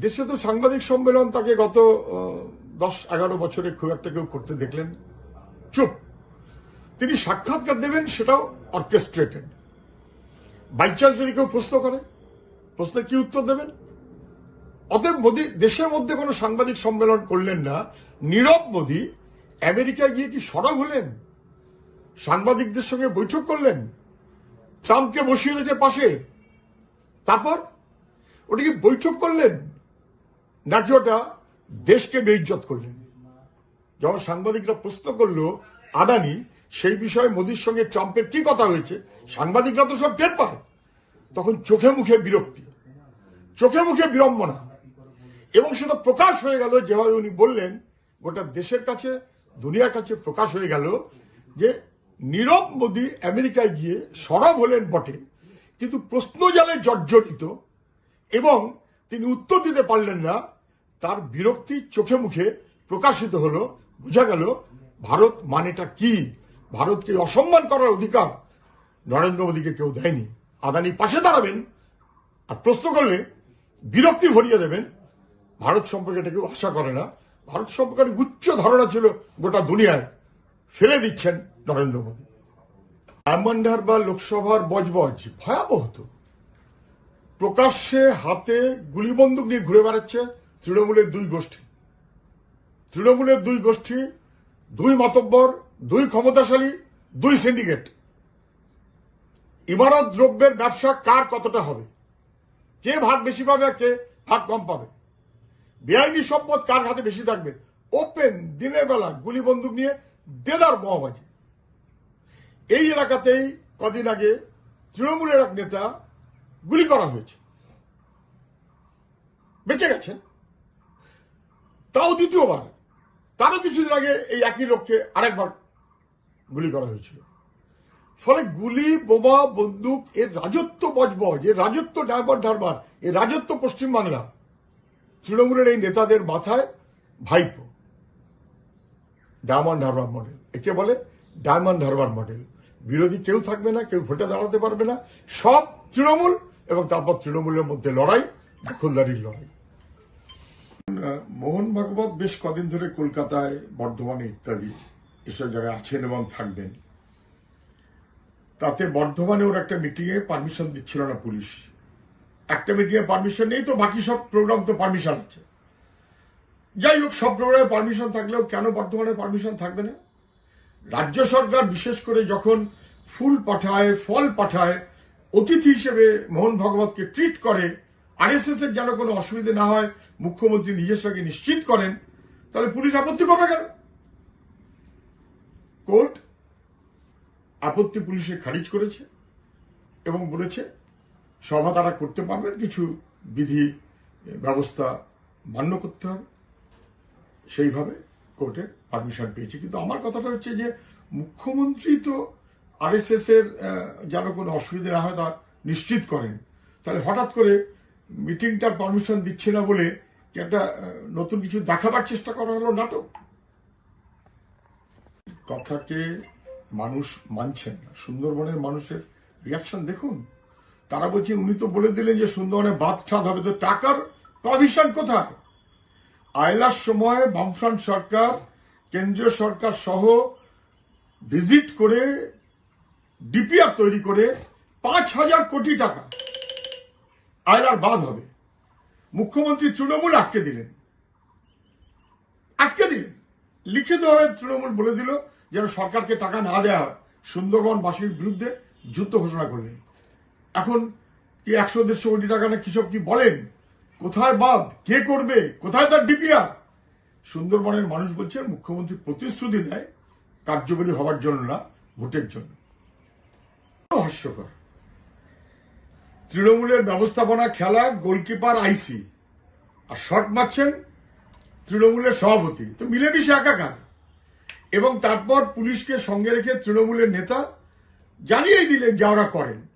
দেশে তো সাংবাদিক সম্মেলন তাকে গত দশ এগারো বছরে খুব একটা কেউ করতে দেখলেন। চুপ। তিনি সাক্ষাৎকার দেবেন, সেটাও অর্কেস্ট্রেটেড বাই চান্স যদি কেউ প্রশ্ন করে প্রশ্নের কি উত্তর দেবেন? অতএব মোদী, দেশের মধ্যে কোনো সাংবাদিক সম্মেলন করলেন না। নীরব মোদী, আমেরিকায় গিয়ে কি সরব হলেন? সাংবাদিকদের সঙ্গে বৈঠক করলেন? ট্রাম্পকে বসিয়ে রেখে পাশে? তারপর ওটা কি বৈঠক করলেন? নাকি ওটা দেশকে বেইজ্জত করলেন। যখন সাংবাদিকরা প্রশ্ন করল, আদানি, সেই বিষয়ে মোদির সঙ্গে ট্রাম্পের কি কথা হয়েছে? সাংবাদিকরা তো সব টের পায়। তখন চোখে মুখে বিরক্তি, চোখে মুখে বিড়ম্বনা। এবং সেটা প্রকাশ হয়ে গেল, যেভাবে উনি বললেন, গোটা দেশের কাছে, দুনিয়ার কাছে প্রকাশ হয়ে গেল যে নীরব মোদী আমেরিকায় গিয়ে সরব হলেন বটে। কিন্তু প্রশ্ন জালে জর্জরিত এবং তিনি উত্তর দিতে পারলেন না। তার বিরক্তি চোখে মুখে প্রকাশিত হলো। বোঝা গেল, ভারত মানেটা কি? ভারতকে অসম্মান করার অধিকার নরেন্দ্র মোদীকে কেউ দেয়নি। আদানি পাশে দাঁড়াবেন আর প্রশ্ন করলে বিরক্তি ভরিয়ে দেবেন। ভারত সম্পর্কে এটা কেউ আশা করে না। ভারত সম্পর্কে উচ্চ ধারণা ছিল গোটা দুনিয়ায়। ফেলে দিচ্ছেন নরেন্দ্র মোদী। ডায়মন্ড বা লোকসভার বজবজ ভয়াবহ তো। প্রকাশ্যে হাতে গুলিবন্দুক নিয়ে ঘুরে বেড়াচ্ছে তৃণমূলের দুই গোষ্ঠী। তৃণমূলের দুই গোষ্ঠী, দুই মাতব্বর, দুই ক্ষমতাশালী, দুই সিন্ডিকেট। ইমারত দ্রব্যের ব্যবসা কার কতটা হবে? কে ভাগ বেশি পাবে কে ভাগ কম পাবে? বেআইনি সম্পদ কার হাতে বেশি থাকবে? ওপেন দিনের বেলা গুলি বন্দুক নিয়ে দেদার বোমাবাজি এই এলাকাতেই কদিন আগে তৃণমূলের এক নেতা গুলি করা হয়েছে। বেঁচে গেছেন। তাও দ্বিতীয়বার। তারও কিছুদিন আগে এই একই লোককে আরেকবার গুলি করা হয়েছিল। ফলে গুলি, বোমা, বন্দুক, এর রাজত্ব বজবজ, এর রাজত্ব ডারবার ডারবার, এর রাজত্ব পশ্চিমবাংলা তৃণমূলের এই নেতাদের মাথায় ভাইপো। Diamond Harbour model. একে বলে ডায়মন্ড হারবার মডেল। বিরোধী কেউ থাকবে না, কেউ ভোটে দাঁড়াতে পারবে না। সব তৃণমূল এবং তারপর তৃণমূলের মধ্যে লড়াই দখলদারির লড়াই। মোহন ভাগবত বেশ কদিন ধরে কলকাতায়, বর্ধমানে ইত্যাদি এসব জায়গায় আছেন এবং থাকবেন। তাতে বর্ধমানে ওর একটা মিটিংয়ে পারমিশন দিচ্ছিল না পুলিশ। একটা মিটিংয়ে পারমিশন নেই, তো বাকি সব প্রোগ্রাম তো পারমিশন আছে। যাই হোক, সব প্রোগ্রামে পারমিশন থাকলেও কেন বর্ধমানে পারমিশন থাকবে না? রাজ্য সরকার বিশেষ করে যখন ফুল পাঠায়, ফল পাঠায় অতিথি হিসেবে মোহন ভগবতকে ট্রিট করে আরএসএস এর যেন কোনো অসুবিধা না হয়, মুখ্যমন্ত্রী নিজের সঙ্গে নিশ্চিত করেন, তাহলে পুলিশ আপত্তি করবে কেন? কোর্ট আপত্তি পুলিশে খারিজ করেছে এবং বলেছে, সভা তারা করতে পারবেন, কিছু বিধি ব্যবস্থা মান্য করতে হবে। সেইভাবে কোর্টে পারমিশন পেয়েছে। কিন্তু আমার কথাটা হচ্ছে যে, মুখ্যমন্ত্রী তো আরএসএস এর যেন কোনো অসুবিধা না হয় তা নিশ্চিত করেন। তাহলে হঠাৎ করে মিটিংটার পারমিশন দিচ্ছে না বলে একটা নতুন কিছু দেখাবার চেষ্টা করা হলো নাটক? কথাকে মানুষ মানছেন না। সুন্দরবনের মানুষের রিয়াকশন দেখুন। তারা বলছেন উনি তো বলে দিলেন যে সুন্দরবনে বাদ ছাদ হবে, তো টাকার প্রভিশন কোথায়? আয়লার সময় বামফ্রন্ট সরকার, কেন্দ্রীয় সরকার সহ ভিজিট করে ডিপিআর তৈরি করে পাঁচ হাজার কোটি টাকা। আয়লার বাদ হবে। মুখ্যমন্ত্রী তৃণমূল আটকে দিলেন। আটকে দিলেন। লিখিতভাবে তৃণমূল বলে দিল যেন সরকারকে টাকা না দেওয়া হয়। সুন্দরবনবাসীর বিরুদ্ধে যুদ্ধ ঘোষণা করলেন। এখন কি একশো দেড়শো কোটি টাকা না কিসব কি বলেন? কোথায় বাদ কে করবে? কোথায় তার ডিপিআর? সুন্দরবনের মানুষ বলছে, মুখ্যমন্ত্রী প্রতিশ্রুতি দেয় কার্যকরী হওয়ার জন্য না, ভোটের জন্য। হাস্যকর। তৃণমূলের ব্যবস্থাপনা খেলা, গোলকিপার, আইসি। আর শট মারছেন তৃণমূলের সভাপতি। তো মিলেমিশে একাকার এবং তারপর পুলিশকে সঙ্গে রেখে তৃণমূলের নেতা জানিয়ে দিলেন যা ওরা করেন।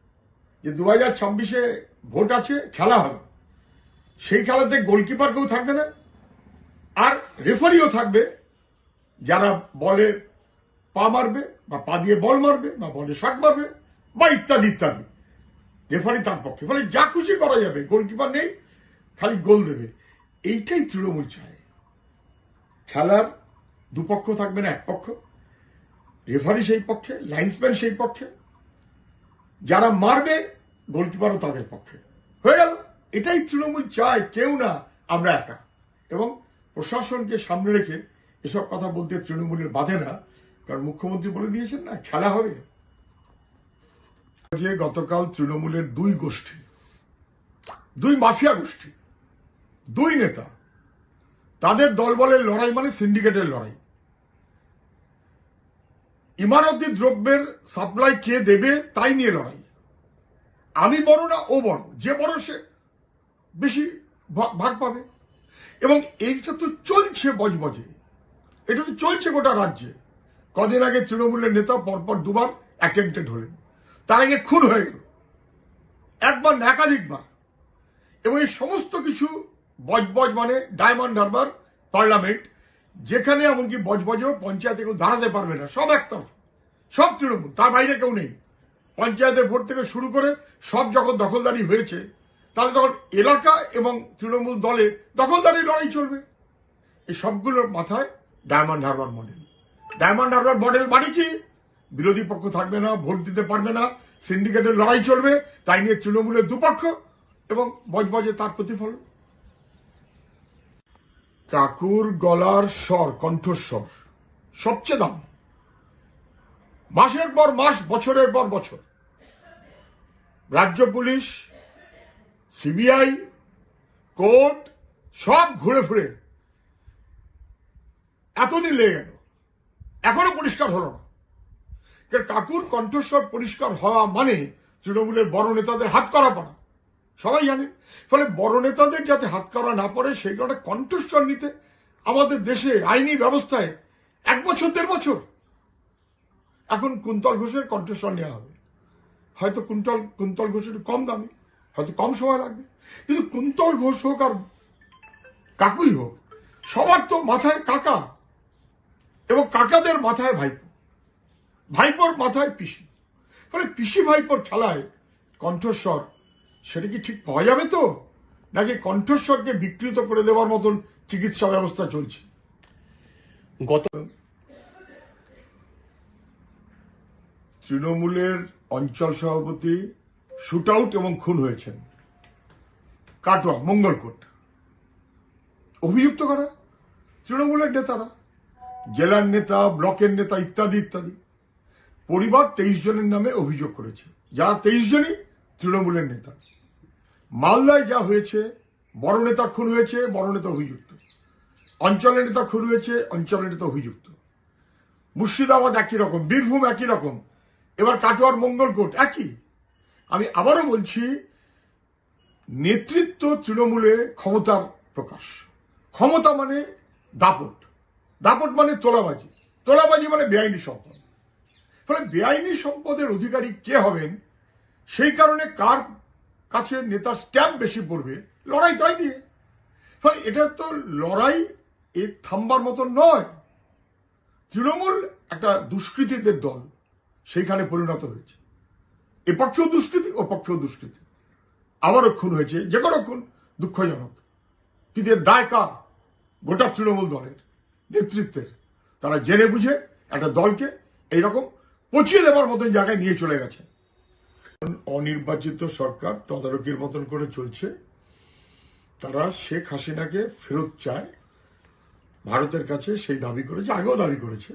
যে দু হাজার ছাব্বিশে ভোট আছে, খেলা হবে। সেই খেলাতে গোলকিপার কেউ থাকবে না। আর রেফারিও থাকবে। যারা বলে পা মারবে বা পা দিয়ে বল মারবে বা বলে শট মারবে বা ইত্যাদি ইত্যাদি। রেফারি তার পক্ষে ফলে যা খুশি করা যাবে, গোলকিপার নেই, খালি গোল দেবে। এইটাই তৃণমূল চায়। খেলার দুপক্ষ থাকবে না, এক পক্ষ। রেফারি সেই পক্ষে, লাইন্সম্যান সেই পক্ষে। যারা মারবে, গোলকিপারও তাদের পক্ষে। হয়ে গেল। এটাই তৃণমূল চায়, কেউ না, আমরা একা। এবং প্রশাসনকে সামনে রেখে এসব কথা বলতে তৃণমূলের বাধে না। কারণ মুখ্যমন্ত্রী বলে দিয়েছেন না, খেলা হবে। যে গতকাল তৃণমূলের দুই গোষ্ঠী, দুই মাফিয়া গোষ্ঠী, দুই নেতা, তাদের দলবলের লড়াই মানে সিন্ডিকেটের লড়াই। ইমারতি দ্রব্যের সাপ্লাই কে দেবে তাই নিয়ে লড়াই। আমি বড় না, ও বড়, যে বড় সে বেশি ভাগ পাবে। এবং এইটা তো চলছে বজবজে। এটা তো চলছে গোটা রাজ্যে। কদিন আগে তৃণমূলের নেতা পরপর দুবার অ্যাটেম্পটেড হলেন। তার আগে খুন হয়ে গেল। একবার একাধিকবার। এবং এই সমস্ত কিছু বজবজ মানে ডায়মন্ড হারবার পার্লামেন্ট, যেখানে এমনকি বজবজেও পঞ্চায়েতে কেউ দাঁড়াতে পারবে না। সব একতরফা। সব তৃণমূল। তার বাইরে কেউ নেই। পঞ্চায়েতের ভোট থেকে শুরু করে সব যখন দখলদারি হয়েছে, তাহলে তখন এলাকা এবং তৃণমূল দলে দখলদারি লড়াই চলবে। এই সবগুলোর মাথায় Diamond Harbour model. Diamond Harbour model মানে কি? বিরোধী পক্ষ থাকবে না, ভোট দিতে পারবে না সিন্ডিকেটের লড়াই চলবে, তাই নিয়ে তৃণমূলের দুপক্ষ এবং বজবজে তার প্রতিফলন। কাকুর গলার স্বর, কণ্ঠস্বর, সবচেয়ে দাম। মাসের পর মাস, বছরের পর বছর। রাজ্য পুলিশ, সিবিআই, কোর্ট, সব ঘুরে ফুরে। এতদিন লেগে গেল। এখনও পরিষ্কার হলো না। কাকুর কণ্ঠস্বর পরিষ্কার হওয়া মানে তৃণমূলের বড় নেতাদের হাত করা পড়া। সবাই জানেন ফলে বড় নেতাদের যাতে হাত করা না পড়ে, সেই কারণে কণ্ঠস্বর নিতে আমাদের দেশে আইনি ব্যবস্থায় এক বছর, দেড় বছর। এখন কুন্তল ঘোষের কণ্ঠস্বর নেওয়া হবে। হয়তো কুন্তল কুন্তল ঘোষ একটু কম দামি, হয়তো কম সময় লাগবে। কিন্তু কুন্তল ঘোষ হোক আর কাকুই হোক, সবার তো মাথায় কাকা। এবং কাকাদের মাথায় ভাইপো। ভাইপোর মাথায় পিসি। ফলে পিসি ভাইপোর খেলায় কণ্ঠস্বর সেটা কি ঠিক পাওয়া যাবে তো? নাকি কণ্ঠস্বরকে বিকৃত করে দেওয়ার মতন চিকিৎসা ব্যবস্থা চলছে? গত তৃণমূলের অঞ্চল সভাপতি শুট আউট এবং খুন হয়েছেন। কাটোয়া মঙ্গলকোট। অভিযুক্ত করা? তৃণমূলের নেতারা জেলার নেতা ব্লকের নেতা ইত্যাদি ইত্যাদি। পরিবার তেইশ জনের নামে অভিযোগ করেছে। যারা তেইশ জনই তৃণমূলের নেতা। মালদায় যা হয়েছে, বড় নেতা খুন হয়েছে, বড় নেতা অভিযুক্ত। অঞ্চলের নেতা খুন হয়েছে, অঞ্চলের নেতা অভিযুক্ত। মুর্শিদাবাদ একই রকম, বীরভূম একই রকম। এবার কাটোয়ার মঙ্গলকোট একই। আমি আবারও বলছি, নেতৃত্ব তৃণমূলে ক্ষমতার প্রকাশ। ক্ষমতা মানে দাপট। দাপট মানে তোলাবাজি। তোলাবাজি মানে বেআইনি সম্পদ। ফলে বেআইনি সম্পদের অধিকারী কে হবেন? সেই কারণে কার কাছে নেতার স্ট্যাম্প বেশি পড়বে? লড়াই তাই দিয়ে। ফলে এটা তো লড়াই এ থামবার মতো নয়। তৃণমূল একটা দুষ্কৃতীদের দল সেইখানে পরিণত হয়েছে। এ পক্ষেও দুষ্কৃতি, ও পক্ষেও দুষ্কৃতি। আবারও খুন হয়েছে, যে কোনো খুন দুঃখজনক। কিন্তু এর দায় কার? গোটা তৃণমূল দলের নেতৃত্বের। তারা জেনে বুঝে একটা দলকে এইরকম পচিয়ে দেওয়ার মতন জায়গায় নিয়ে চলে গেছে। অনির্বাচিত সরকার তদারকির মতন করে চলছে। তারা শেখ হাসিনাকে ফেরত চায়। ভারতের কাছে সেই দাবি করেছে, আগেও দাবি করেছে।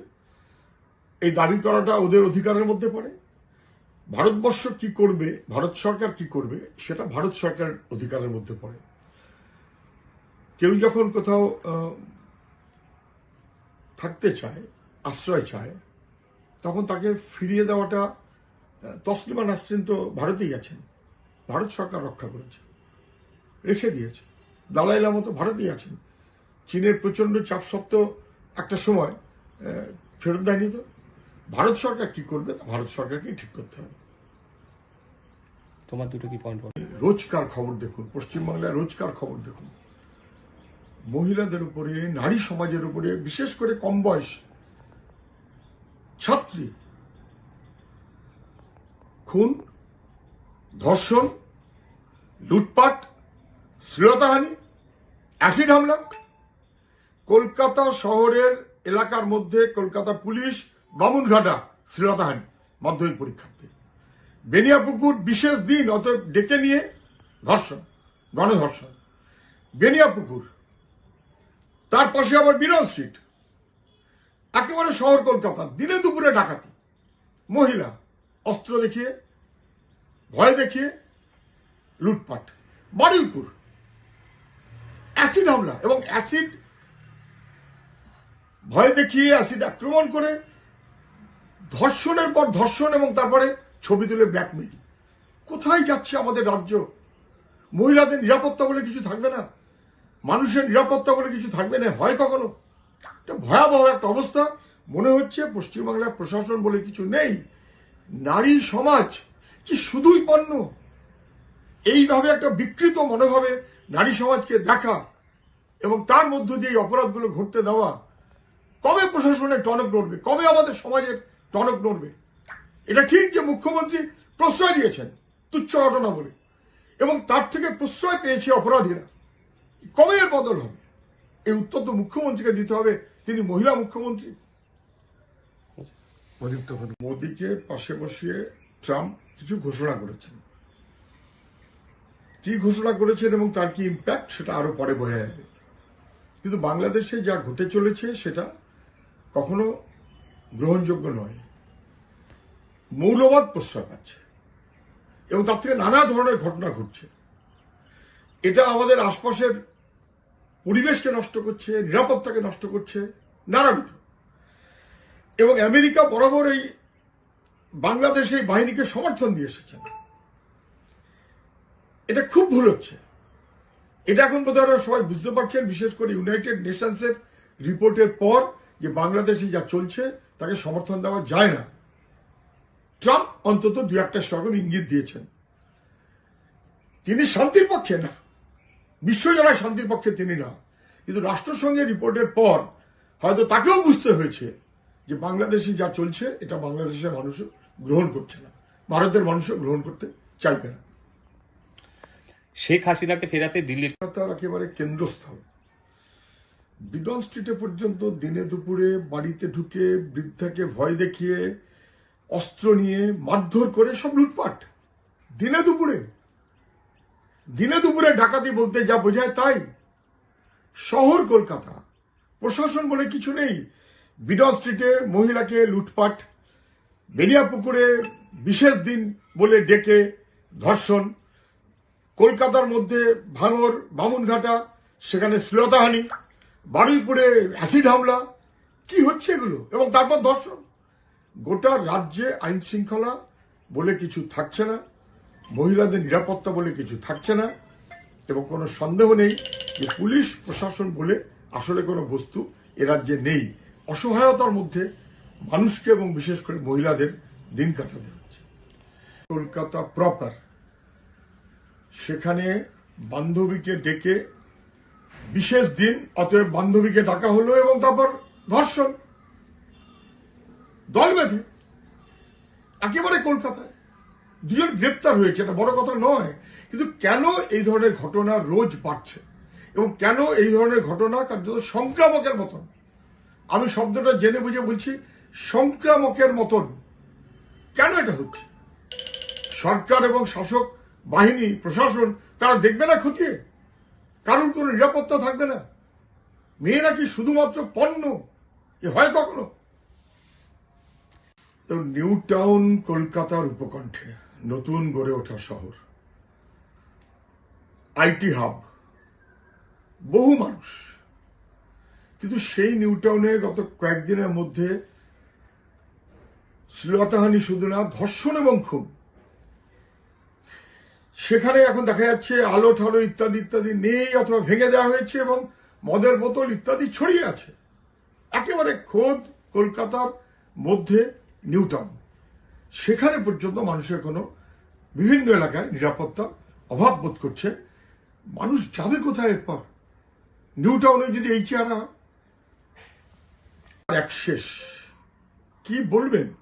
এই দাবি করাটা ওদের অধিকারের মধ্যে পড়ে। ভারতবর্ষ কি করবে, ভারত সরকার কি করবে, সেটা ভারত সরকারের অধিকারের মধ্যে পড়ে। কেউ যখন কোথাও থাকতে চায়, আশ্রয় চায় তখন তাকে ফিরিয়ে দেওয়াটা তসলিমা নাসরিন তো ভারতেই আছেন। ভারত সরকার রক্ষা করেছে। রেখে দিয়েছে। দালাই লামা তো ভারতেই আছেন। চীনের প্রচণ্ড চাপ সত্ত্বেও একটা সময় ফেরত দেয়নি তো। ভারত সরকার কি করবে তা ভারত সরকারকেই ঠিক করতে হবে। তোমার দুটো কি পয়েন্ট রোজকার খবর দেখুন। পশ্চিমবাংলায় রোজকার খবর দেখুন। মহিলাদের উপরে নারী সমাজের উপরে বিশেষ করে কম বয়স ছাত্রী। খুন, ধর্ষণ, লুটপাট, শ্লীলতাহানি, অ্যাসিড হামলা। কলকাতা শহরের এলাকার মধ্যে কলকাতা পুলিশ বামুনঘাটা শ্রীলতাহানি মাধ্যমিক পরীক্ষার্থী। বেনিয়াপুকুর বিশেষ দিন অতএব ডেকে নিয়ে ধর্ষণ, গণধর্ষণ। বেনিয়াপুকুর, তার পাশে আবার বিরল স্ট্রিট। একেবারে শহর কলকাতা, দিনে দুপুরে ডাকাতি। মহিলা, অস্ত্র দেখিয়ে, ভয় দেখিয়ে, লুটপাট। বারুইপুর। অ্যাসিড হামলা এবং অ্যাসিড ভয় দেখিয়ে, অ্যাসিড আক্রমণ করে, ধর্ষণের পর ধর্ষণ এবং তারপরে ছবি তুলে ব্ল্যাকমেইল। কোথায় যাচ্ছে আমাদের রাজ্য? মহিলাদের নিরাপত্তা বলে কিছু থাকবে না? মানুষের নিরাপত্তা বলে কিছু থাকবে না? হয় কখনো? এটা ভয়াবহ একটা অবস্থা। মনে হচ্ছে পশ্চিমবাংলার প্রশাসন বলে কিছু নেই। নারী সমাজ কি শুধুই পণ্য? এইভাবে একটা বিকৃত মনোভাবে নারী সমাজকে দেখা এবং তার মধ্য দিয়ে অপরাধগুলো ঘটতে দেওয়া, কবে প্রশাসনের টনক নড়বে? কবে আমাদের সমাজের টনক নড়বে? এটা ঠিক যে মুখ্যমন্ত্রী প্রশ্রয় দিয়েছেন, তুচ্ছ ঘটনা বলে এবং তার থেকে প্রশ্রয় পেয়েছে অপরাধীরা। কবে এর বদল হবে? এই উত্তর তো মুখ্যমন্ত্রীকে দিতে হবে। তিনি মহিলা মুখ্যমন্ত্রী। মোদীকে পাশে বসিয়ে ট্রাম্প কিছু ঘোষণা করেছেন। কি ঘোষণা করেছেন এবং তার কি ইম্প্যাক্ট সেটা আরও পরে বোঝা যাবে। কিন্তু বাংলাদেশে যা ঘটে চলেছে সেটা কখনো গ্রহণযোগ্য নয়। মৌলবাদ প্রশ্রয় পাচ্ছে এবং তার থেকে নানা ধরনের ঘটনা ঘটছে। এটা আমাদের আশপাশের পরিবেশকে নষ্ট করছে, নিরাপত্তাকে নষ্ট করছে, নানাবিধ। এবং আমেরিকা বরাবর এই বাংলাদেশে এই বাহিনীকে সমর্থন দিয়ে এসেছেন এটা খুব ভুল হচ্ছে। এটা এখন বোধহয় সবাই বুঝতে পারছেন, বিশেষ করে ইউনাইটেড নেশনসের রিপোর্টের পর যে বাংলাদেশে যা চলছে, তাকে সমর্থন দেওয়া যায় না। ট্রাম্প অন্তত দু একটা সকল ইঙ্গিত দিয়েছেন। তিনি শান্তির পক্ষে না। বিশ্বজনায় শান্তির পক্ষে তিনি না। কিন্তু রাষ্ট্রসংঘের রিপোর্টের পর হয়তো তাকেও বুঝতে হয়েছে যে বাংলাদেশে যা চলছে এটা বাংলাদেশের মানুষও গ্রহণ করছে না। ভারতের মানুষও গ্রহণ করতে চাইবে না। শেখ হাসিনাকে ফেরাতে দিল্লির কলকাতার একেবারে কেন্দ্রস্থল। বিডন স্ট্রিটে পর্যন্ত দিনে দুপুরে বাড়িতে ঢুকে বৃদ্ধাকে ভয় দেখিয়ে অস্ত্র নিয়ে মারধর করে সব লুটপাট। দিনে দুপুরে দিনে দুপুরে ডাকাতি বলতে যা বোঝায় তাই। শহর কলকাতা। প্রশাসন বলে কিছু নেই। বিডন স্ট্রিটে মহিলাকে লুটপাট, বেনিয়াপুকুরে বিশেষ দিন বলে ডেকে ধর্ষণ। কলকাতার মধ্যে ভাঙর, বামুনঘাটা, সেখানে শ্লীলতাহানি, বারুইপুরে অ্যাসিড হামলা। কি হচ্ছে এগুলো? এবং তারপর ধর্ষণ? গোটা রাজ্যে আইন শৃঙ্খলা বলে কিছু থাকছে না। মহিলাদের নিরাপত্তা বলে কিছু থাকছে না এবং কোনো সন্দেহ নেই যে পুলিশ, প্রশাসন বলে আসলে কোনো বস্তু এ রাজ্যে নেই। অসহায়তার মধ্যে মানুষকে এবং বিশেষ করে মহিলাদের দিন কাটাতে হচ্ছে। কলকাতা প্রপার সেখানে বান্ধবীকে ডেকে বিশেষ দিন, অতএব বান্ধবীকে ডাকা হলো এবং তারপর ধর্ষণ। দল বেঁধে। একেবারে কলকাতায়। দুজন গ্রেপ্তার হয়েছে, এটা বড় কথা নয়, কিন্তু কেন এই ধরনের ঘটনা রোজ বাড়ছে? এবং কেন এই ধরনের ঘটনা কার্যত সংক্রামকের মতন? আমি শব্দটা জেনে বুঝে বলছি, সংক্রামকের মতন কেন এটা হচ্ছে? সরকার এবং শাসক, বাহিনী, প্রশাসন, তারা দেখবে না খতিয়ে কারণ কোনো নিরাপত্তা থাকবে না? মেয়ে নাকি শুধুমাত্র পণ্য? এ হয় কখনো? তো নিউ টাউন কলকাতার উপকণ্ঠে। নতুন গড়ে ওঠা শহর। IT hub. বহু মানুষ। কিন্তু সেই নিউ টাউনে গত কয়েকদিনের মধ্যে শ্লীলতাহানি শুধু না ধর্ষণ এবং খুন। সেখানে এখন দেখা যাচ্ছে আলো, ঠালো ইত্যাদি ইত্যাদি নেই অথবা ভেঙে দেওয়া হয়েছে এবং মদের বোতল ইত্যাদি ছড়িয়ে আছে। একেবারে খোদ কলকাতার মধ্যে নিউ টাউন। সেখানে পর্যন্ত মানুষের কোনো বিভিন্ন এলাকায় নিরাপত্তা অভাব বোধ করছে। মানুষ যাবে কোথায় এরপর? নিউ টাউনে যদি এই চেহারা? এক শেষ। কি বলবেন?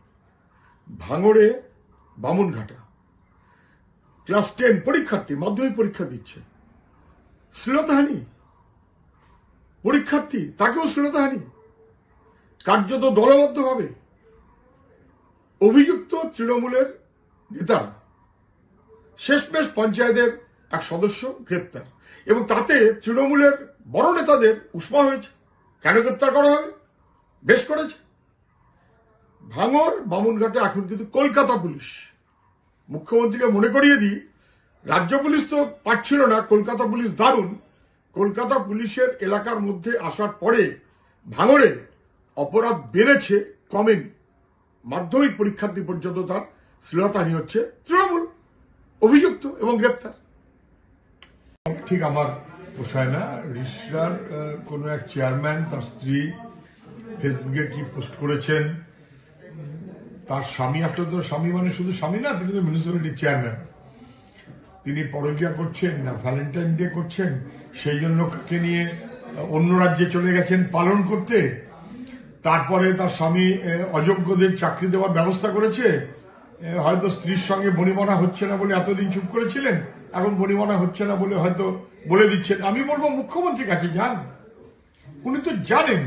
ভাঙড়ে বামুনঘাটা। ক্লাস টেন পরীক্ষার্থী মাধ্যমিক পরীক্ষা দিচ্ছে। শ্লীলতাহানি? পরীক্ষার্থী, তাকেও শ্লীলতাহানি? কার্যত দলবদ্ধভাবে? অভিযুক্ত তৃণমূলের নেতারা শেষমেশ পঞ্চায়েতের এক সদস্য গ্রেপ্তার। এবং তাতে তৃণমূলের বড় নেতাদের উষ্মা হয়েছে। কেন গ্রেপ্তার করা হবে? বেশ করেছে। ভাঙর, বামুনঘাটে এখন কিন্তু কলকাতা পুলিশ। মুখ্যমন্ত্রীকে মনে করিয়ে দিই, রাজ্য পুলিশ তো পাচ্ছিল না, কলকাতা পুলিশ দারুণ। কলকাতা পুলিশের এলাকার মধ্যে আসার পরে ভাঙরে অপরাধ বেড়েছে কমেনি। মাধ্যমিক পরীক্ষার্থী পর্যন্ত তার শ্লীলতাহানি হচ্ছে। তৃণমূল, অভিযুক্ত এবং গ্রেপ্তার। ঠিক আমার পোষায় না। রিসরার কোনো এক চেয়ারম্যান তার স্ত্রী ফেসবুকে কি পোস্ট করেছেন? তার স্বামী, আসলে তো স্বামী মানে শুধু স্বামী না, তিনি তো মিউনিসিপ্যালিটির চেয়ারম্যান তিনি পরকিয়া করছেন না ভ্যালেন্টাইন ডে করছেন, সেই জন্য কাকে নিয়ে অন্য রাজ্যে চলে গেছেন পালন করতে? তারপরে তার স্বামী অযোগ্যদের চাকরি দেওয়ার ব্যবস্থা করেছে। হয়তো স্ত্রীর সঙ্গে বনিমনা হচ্ছে না বলে এতদিন চুপ করেছিলেন, এখন বনিমনা হচ্ছে না বলে হয়তো বলে দিচ্ছেন। আমি বলব, মুখ্যমন্ত্রীর কাছে যান। উনি তো জানেন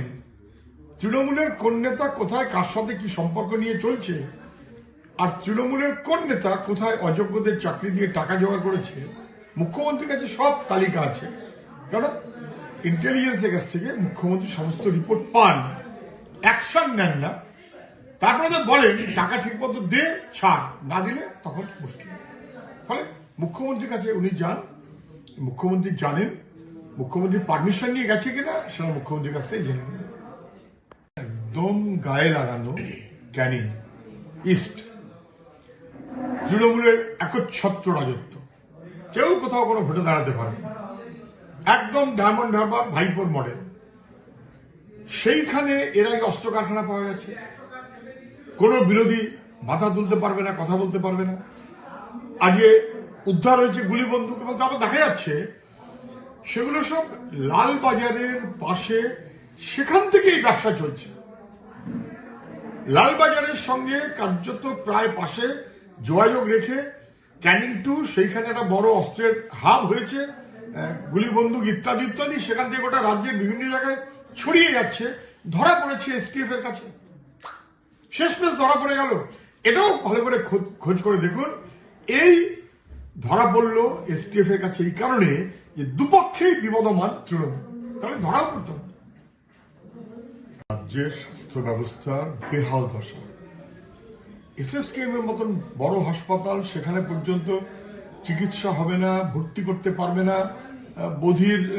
তৃণমূলের কোন নেতা কোথায় কার সাথে কি সম্পর্ক নিয়ে চলছে, আর তৃণমূলের কোন নেতা কোথায় অযোগ্যদের চাকরি দিয়ে টাকা জোগাড় করেছে। মুখ্যমন্ত্রীর কাছে সব তালিকা আছে। কারণ ইন্টেলিজেন্সের কাছ থেকে মুখ্যমন্ত্রী সমস্ত রিপোর্ট পান। অ্যাকশন নেন না। তারপরে তো বলেন, টাকা ঠিক মতো দে, ছাড়। না দিলে তখন মুশকিল। ফলে মুখ্যমন্ত্রীর কাছে উনি যান। মুখ্যমন্ত্রী জানেন, মুখ্যমন্ত্রী পারমিশন নিয়ে গেছে কিনা, সেটা মুখ্যমন্ত্রীর কাছ জেনে একদম গায়ে লাগানো ক্যানিং, ইস্ট। তৃণমূলের একচ্ছত্র রাজত্ব। কেউ কোথাও কোনো ভোটে দাঁড়াতে পারে। একদম ডায়মন্ড ভাইপোর মডেল সেইখানে এর আগে অস্ত্র কারখানা পাওয়া গেছে। কোনো বিরোধী মাথা তুলতে পারবে না, কথা বলতে পারবে না। আজকে উদ্ধার হয়েছে গুলি বন্দুক এবং তারপর দেখা যাচ্ছে, সেগুলো সব লাল বাজারের পাশে সেখান থেকেই ব্যবসা চলছে। লালবাজারের সঙ্গে কার্যত প্রায় পাশে যোগাযোগ রেখে ক্যানিং টু, সেইখানে একটা বড় অস্ত্রের হাব হয়েছে গুলি বন্দুক ইত্যাদি ইত্যাদি, সেখান থেকে গোটা রাজ্যের বিভিন্ন জায়গায় ছড়িয়ে যাচ্ছে, ধরা পড়েছে এসটিএফ এর কাছে। শেষমেশ ধরা পড়ে গেল। এটাও ভালো করে খোঁজ- করে দেখুন। এই ধরা পড়ল এসটিএফ এর কাছে এই কারণে যে দুপক্ষেই বিবদমান তৃণমূল। তাহলে ধরাও পড়তো। রাজ্যের স্বাস্থ্য ব্যবস্থার বেহাল দশা। এসএসকেএম এর মতন বড় হাসপাতাল সেখানে পর্যন্ত চিকিৎসা হবে না, ভর্তি করতে পারবে না। বধির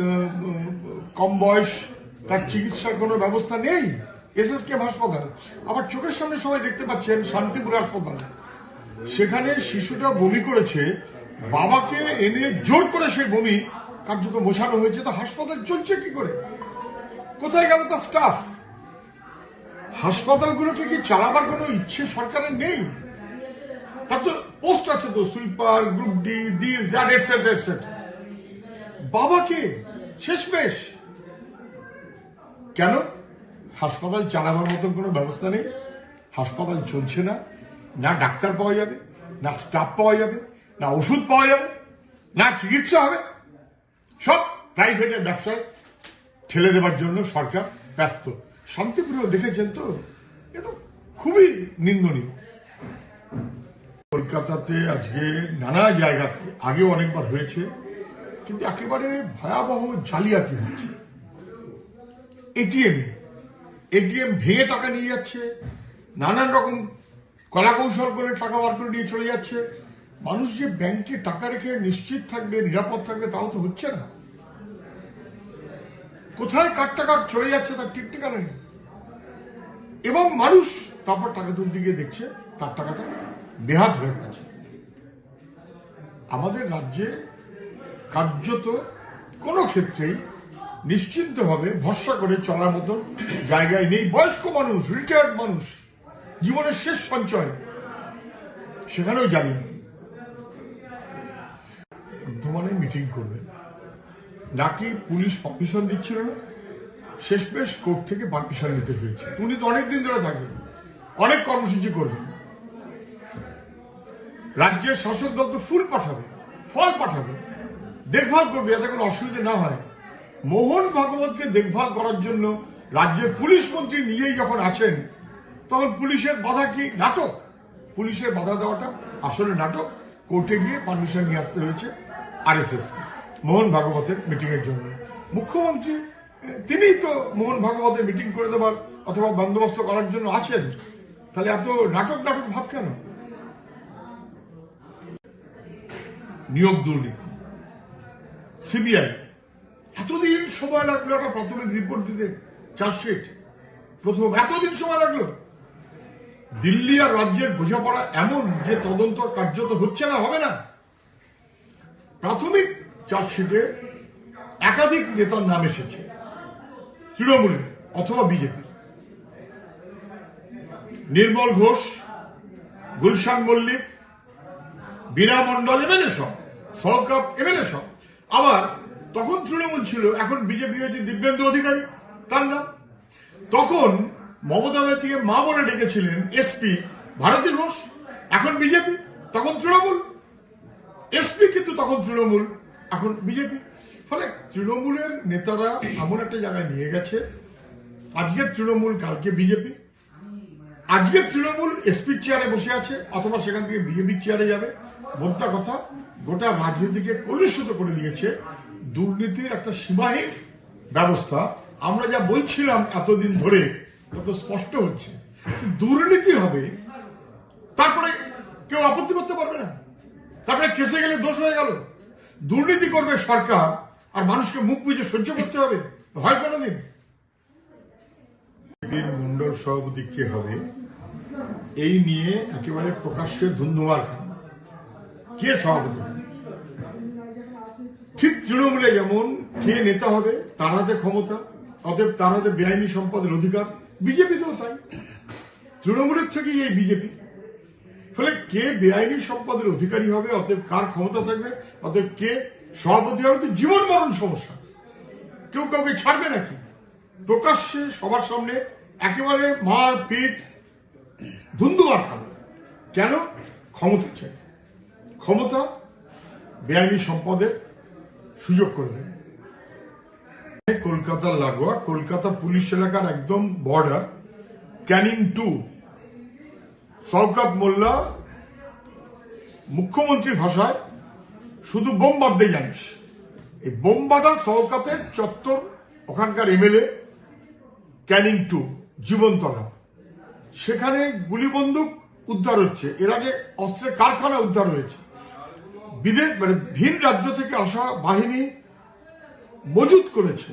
কম বয়স তার চিকিৎসার কোনো ব্যবস্থা নেই। এসএসকেএম হাসপাতাল। আবার চোখের সামনে সবাই দেখতে পাচ্ছেন শান্তিপুর হাসপাতাল। সেখানে শিশুটা বমি করেছে। বাবাকে এনে জোর করে সেই বমি কার্যত বসানো হয়েছে। তো হাসপাতাল চলছে কি করে? কোথায় গেল তার স্টাফ হাসপাতালগুলোকে কি চালাবার কোনো ইচ্ছে সরকারের নেই? তার তো পোস্ট আছে তো, sweeper group D this that etcetera etcetera বাবাকে শেষমেশ কেন? হাসপাতাল চালাবার মতন কোনো ব্যবস্থা নেই। হাসপাতাল চলছে না। না ডাক্তার পাওয়া যাবে, না স্টাফ পাওয়া যাবে, না ওষুধ পাওয়া যাবে, না চিকিৎসা হবে। সব প্রাইভেটের ব্যবসায় ঠেলে দেওয়ার জন্য সরকার ব্যস্ত। শান্তিপুরেও দেখেছেন তো? এ তো খুবই নিন্দনীয়। কলকাতাতে আজকে নানা জায়গাতে, আগেও অনেকবার হয়েছে, কিন্তু একেবারে ভয়াবহ জালিয়াতি হচ্ছে। এটিএম এটিএম ভেঙে টাকা নিয়ে যাচ্ছে, নানান রকম কলাকৌশল করে টাকা বার করে নিয়ে চলে যাচ্ছে। মানুষ যে ব্যাংকে টাকা রেখে নিশ্চিত থাকবে, নিরাপদ থাকবে, তাও তো হচ্ছে না। কোথায় কার টাকা চলে যাচ্ছে তার ঠিক ঠিকানা নেই। এবং মানুষ তারপর টাকা তুলতে গিয়ে দেখছে, তার টাকাটা বেহাত হয়ে গেছে। আমাদের রাজ্যে কার্যত কোনো ক্ষেত্রেই নিশ্চিন্তভাবে ভরসা করে চলার মতন জায়গায় নেই। বয়স্ক মানুষ রিটায়ার্ড মানুষ, জীবনের শেষ সঞ্চয় সেখানেও জানিয়ে বর্ধমানে মিটিং করবেন। নাকি পুলিশ পারমিশন দিচ্ছিল না? শেষমেশ কোর্ট থেকে পারমিশন নিতে হয়েছে। উনি তো অনেক দিন ধরে থাকবেন। অনেক কর্মসূচি করবেন। রাজ্যের শাসক দল তো ফুল পাঠাবে, ফল পাঠাবে। দেখভাল করবে, যাতে কোনো অসুবিধা না হয়। মোহন ভাগবতকে দেখভাল করার জন্য রাজ্যের পুলিশ মন্ত্রী নিজেই যখন আছেন, তখন পুলিশের বাধা কি? নাটক। পুলিশের বাধা দেওয়াটা আসলে নাটক। কোর্টে গিয়ে পারমিশন নিয়ে আসতে হয়েছে আরএসএস মোহন ভাগবতের মিটিং এর জন্য। মুখ্যমন্ত্রী তিনিই তো মোহন ভাগবতের মিটিং করে দেবার অথবা বন্দোবস্ত করার জন্য আছেন। তাহলে এত নাটক নাটক ভাব কেন? নিয়োগ দুর্নীতি। সিবিআই এতদিন সময় লাগল একটা প্রাথমিক রিপোর্ট দিতে চার্জশিট প্রথম, এতদিন সময় লাগল? দিল্লি আর রাজ্যের বোঝাপড়া এমন যে তদন্ত কার্যত হচ্ছে না, হবে না? প্রাথমিক চার্জশিটে একাধিক নেতার নাম এসেছে, তৃণমূলের অথবা বিজেপির। নির্মল ঘোষ, গুলশান মল্লিক, বীণা মন্ডল এমএলএ সব সরকার এমএলএ সব। আবার তখন তৃণমূল ছিল, এখন বিজেপি হয়েছে দিব্যেন্দু অধিকারী, তার নাম। তখন মমতা ব্যানার্জিকে মা বলে ডেকেছিলেন এসপি ভারতী ঘোষ, এখন বিজেপি, তখন তৃণমূল। এসপি কিন্তু তখন তৃণমূল, এখন বিজেপি। ফলে তৃণমূলের নেতারা এমন একটা জায়গায় নিয়ে গেছে, আজকের তৃণমূল, কালকে বিজেপি। আজকের তৃণমূল এসপির চেয়ারে বসে আছে, অথবা সেখান থেকে বিজেপির চেয়ারে যাবে। মোদ্দা কথা, গোটা রাজনীতিকে কলুষিত করে দিয়েছে দুর্নীতির একটা সীমাহীন ব্যবস্থা। আমরা যা বলছিলাম এতদিন ধরে তত স্পষ্ট হচ্ছে। দুর্নীতি হবে, তারপরে কেউ আপত্তি করতে পারবে না। তারপরে কেসে গেলে দোষ হয়ে গেল। দুর্নীতি করবে সরকার, আর মানুষকে মুখ বুঝে সহ্য করতে হবে। হয় কোনোদিন। বীর মন্ডল সভাপতি কে হবে, এই নিয়ে একেবারে প্রকাশ্যে ধন্যবাদ কে সভাপতি? ঠিক তৃণমূলে যেমন কে নেতা হবে, তার হাতে ক্ষমতা, অতএব তার হাতে বেআইনি সম্পদের অধিকার, বিজেপিতেও তাই। তৃণমূলের থেকেই এই বিজেপি। ফলে কে বেআইনি সম্পদের অধিকারী হবে, অতএব কার ক্ষমতা থাকবে, অতএব কে সভাপতি হবে, তো জীবন মরণ সমস্যা। কেউ কাউকে ছাড়বে নাকি? প্রকাশ্যে সবার সামনে একেবারে মার পিট, ধুন্দুমার খাবে। কেন? ক্ষমতা চাই। ক্ষমতা বেআইনি সম্পদের সুযোগ করে দেবে কলকাতার লাগোয়া, কলকাতা পুলিশ এলাকার একদম বর্ডার ক্যানিং টু শওকত মোল্লা, মুখ্যমন্ত্রীর ভাষায় শুধু বোম বাঁধতে জানিস। এই বোম বাঁধা শওকাতের চত্বর, ওখানকার এমএলএ ক্যানিং টু জীবনতলা। সেখানে গুলি বন্দুক উদ্ধার হচ্ছে। এর আগে অস্ত্রের কারখানা উদ্ধার হয়েছে। বিদেশ মানে ভিন রাজ্য থেকে আসা বাহিনী মজুত করেছে।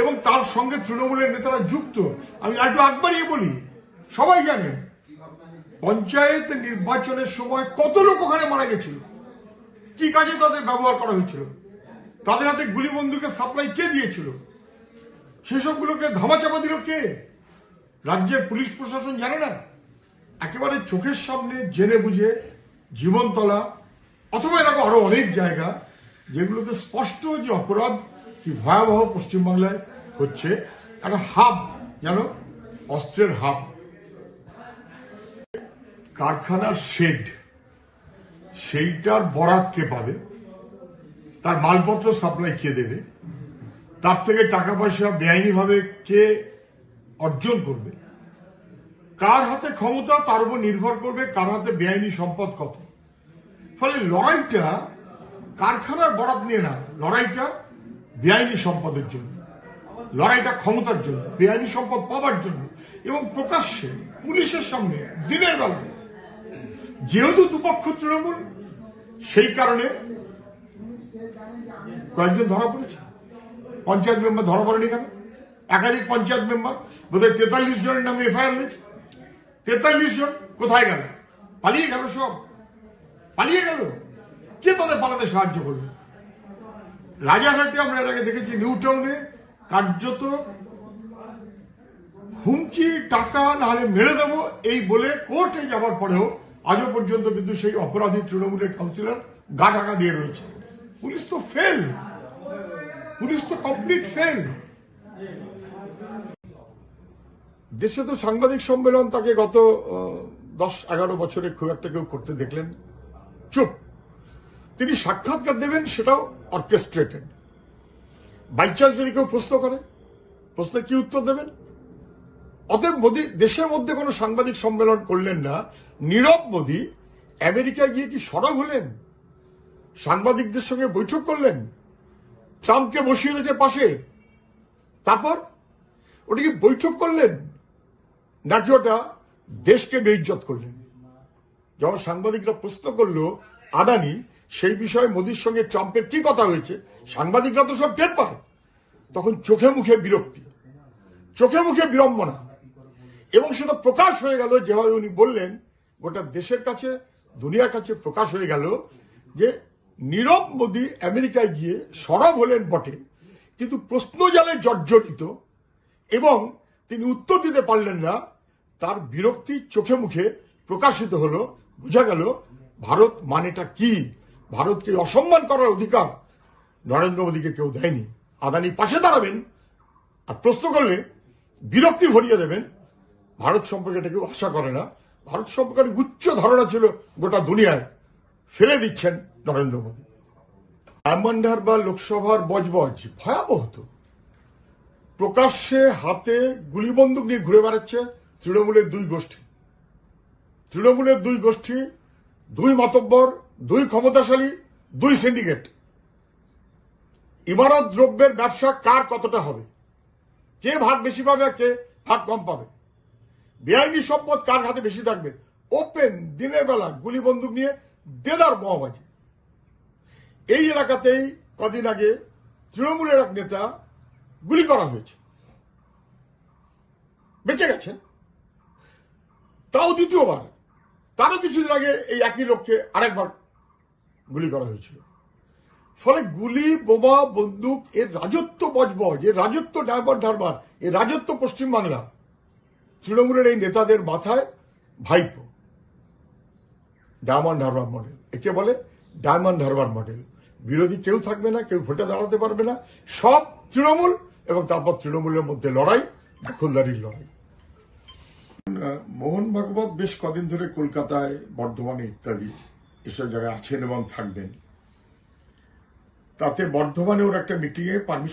এবং তার সঙ্গে তৃণমূলের নেতারা যুক্ত। আমি একটু আকবারিয়ে বলি, সবাই জানেন, পঞ্চায়েত নির্বাচনের সময় কত লোক ওখানে মারা গেছিল? কি কাজে তাদের ব্যবহার করা হয়েছিল? তাদের হাতে গুলি বন্দুকের সাপ্লাই কে দিয়েছিল? সেসবগুলোকে ধামাচাপা দিল কে? রাজ্যের পুলিশ প্রশাসন জানে না। একেবারে চোখের সামনে জেনে বুঝে জীবনতলা অথবা এরকম আরও অনেক জায়গা যেগুলোতে স্পষ্ট যে অপরাধ কি ভয়াবহ পশ্চিমবাংলায় হচ্ছে, একটা হাব যেন অস্ত্রের হাব। কারখানার শেড সেইটার বরাত কে পাবে? তার মালপত্র সাপ্লাই কে দেবে? তার থেকে টাকা পয়সা বেআইনিভাবে কে অর্জন করবে? কার হাতে ক্ষমতা, তার উপর নির্ভর করবে কার হাতে বেআইনি সম্পদ কত? ফলে লড়াইটা কারখানার বরাত নিয়ে না, লড়াইটা বেআইনি সম্পদের জন্য, লড়াইটা ক্ষমতার জন্য, বেআইনি সম্পদ পাওয়ার জন্য এবং প্রকাশ্যে পুলিশের সামনে দিনের বেলায় যেহেতু দুপক্ষ তৃণমূল, সেই কারণে কয়েকজন ধরা পড়েছে। পঞ্চায়েত মেম্বার ধরা পড়েনি কেন? একাধিক পঞ্চায়েত মেম্বার, বোধহয় তেতাল্লিশ জনের নামে এফআইআর হয়েছে। তেতাল্লিশ জন কোথায় গেল? পালিয়ে গেল সব। পালিয়ে গেল। কে তাদের পালাতে সাহায্য করবে রাজারহাটে আমরা এর আগে দেখেছি নিউ টাউনে কার্যত হুমকি, টাকা নাহলে মেরে দেবো, এই বলে কোর্টে যাওয়ার পরেও আজও পর্যন্ত কিন্তু সেই অপরাধী তৃণমূলের কাউন্সিলর গা টাকা দিয়ে রয়েছে। পুলিশ তো ফেল পুলিশ তো কমপ্লিট ফেল দেশে তো সাংবাদিক সম্মেলন তাকে গত দশ এগারো বছরে খুব একটা কেউ করতে দেখলেন। চুপ। তিনি সাক্ষাৎকার দেবেন, সেটাও অর্কেস্ট্রেটেড বাই চান্স যদি কেউ প্রশ্ন করে, প্রশ্নে কি উত্তর দেবেন? অতএব মোদি, দেশের মধ্যে কোনো সাংবাদিক সম্মেলন করলেন না। নীরব মোদী, আমেরিকায় গিয়ে কি সরব হলেন? সাংবাদিকদের সঙ্গে বৈঠক করলেন? ট্রাম্পকে বসিয়ে রেখে পাশে? তারপর ওটা কি বৈঠক করলেন? নাকি ওটা দেশকে বেইজ্জত করলেন? যখন সাংবাদিকরা প্রশ্ন করল, আদানি, সেই বিষয়ে মোদির সঙ্গে ট্রাম্পের কি কথা হয়েছে? সাংবাদিকরা তো সব টের পায়। তখন চোখে মুখে বিরক্তি। চোখে মুখে বিড়ম্বনা। এবং সেটা প্রকাশ হয়ে গেল, যেভাবে উনি বললেন, গোটা দেশের কাছে, দুনিয়ার কাছে প্রকাশ হয়ে গেল যে নীরব মোদী আমেরিকায় গিয়ে সরব হলেন বটে। কিন্তু প্রশ্ন জালে জর্জরিত এবং তিনি উত্তর দিতে পারলেন না। তার বিরক্তি চোখে মুখে প্রকাশিত হলো। বোঝা গেল ভারত মানেটা কি? ভারতকে অসম্মান করার অধিকার নরেন্দ্র মোদীকে কেউ দেয়নি। আদানি পাশে দাঁড়াবেন আর প্রশ্ন করলে বিরক্তি ভরিয়ে দেবেন। ভারত সম্পর্কে এটা কেউ আশা করে না। ভারত সম্পর্কে উচ্চ ধারণা ছিল গোটা দুনিয়ায়। ফেলে দিচ্ছেন নরেন্দ্র মোদী। ডায়মন্ড বা লোকসভার বজবজ ভয়াবহ তো। প্রকাশ্যে হাতে গুলিবন্দুক নিয়ে ঘুরে বেড়াচ্ছে তৃণমূলের দুই গোষ্ঠী। তৃণমূলের দুই গোষ্ঠী, দুই মাতব্বর, দুই ক্ষমতাশালী, দুই সিন্ডিকেট ইমারত দ্রব্যের ব্যবসা কার কতটা হবে? কে ভাগ বেশি পাবে কে ভাগ কম পাবে? বেআইনি সম্পদ কার হাতে বেশি থাকবে? ওপেন দিনের বেলা গুলি বন্দুক নিয়ে দেদার বোমাবাজি। এই এলাকাতেই কদিন আগে তৃণমূলের এক নেতা গুলি করা হয়েছে। বেঁচে গেছেন। তাও দ্বিতীয়বার। তারও কিছুদিন আগে এই একই লোককে আরেকবার গুলি করা হয়েছিল। ফলে গুলি, বোমা, বন্দুক, এর রাজত্ব বজবজ, এর রাজত্ব ডায়মন্ড হারবার এর রাজত্ব পশ্চিমবাংলা তৃণমূলের এই নেতাদের মাথায় ভাইপো। Diamond Harbour model. একে বলে ডায়মন্ড হারবার মডেল। বিরোধী কেউ থাকবে না, কেউ ভোটে দাঁড়াতে পারবে না। সব তৃণমূল এবং তারপর তৃণমূলের মধ্যে লড়াই দখলদারির লড়াই। মোহন ভাগবত বেশ কদিন ধরে কলকাতায়, বর্ধমানে ইত্যাদি এসব জায়গায় আছেন এবং থাকবেন। তাতে বর্ধমানে ওর একটা মিটিংয়ে পারমিশন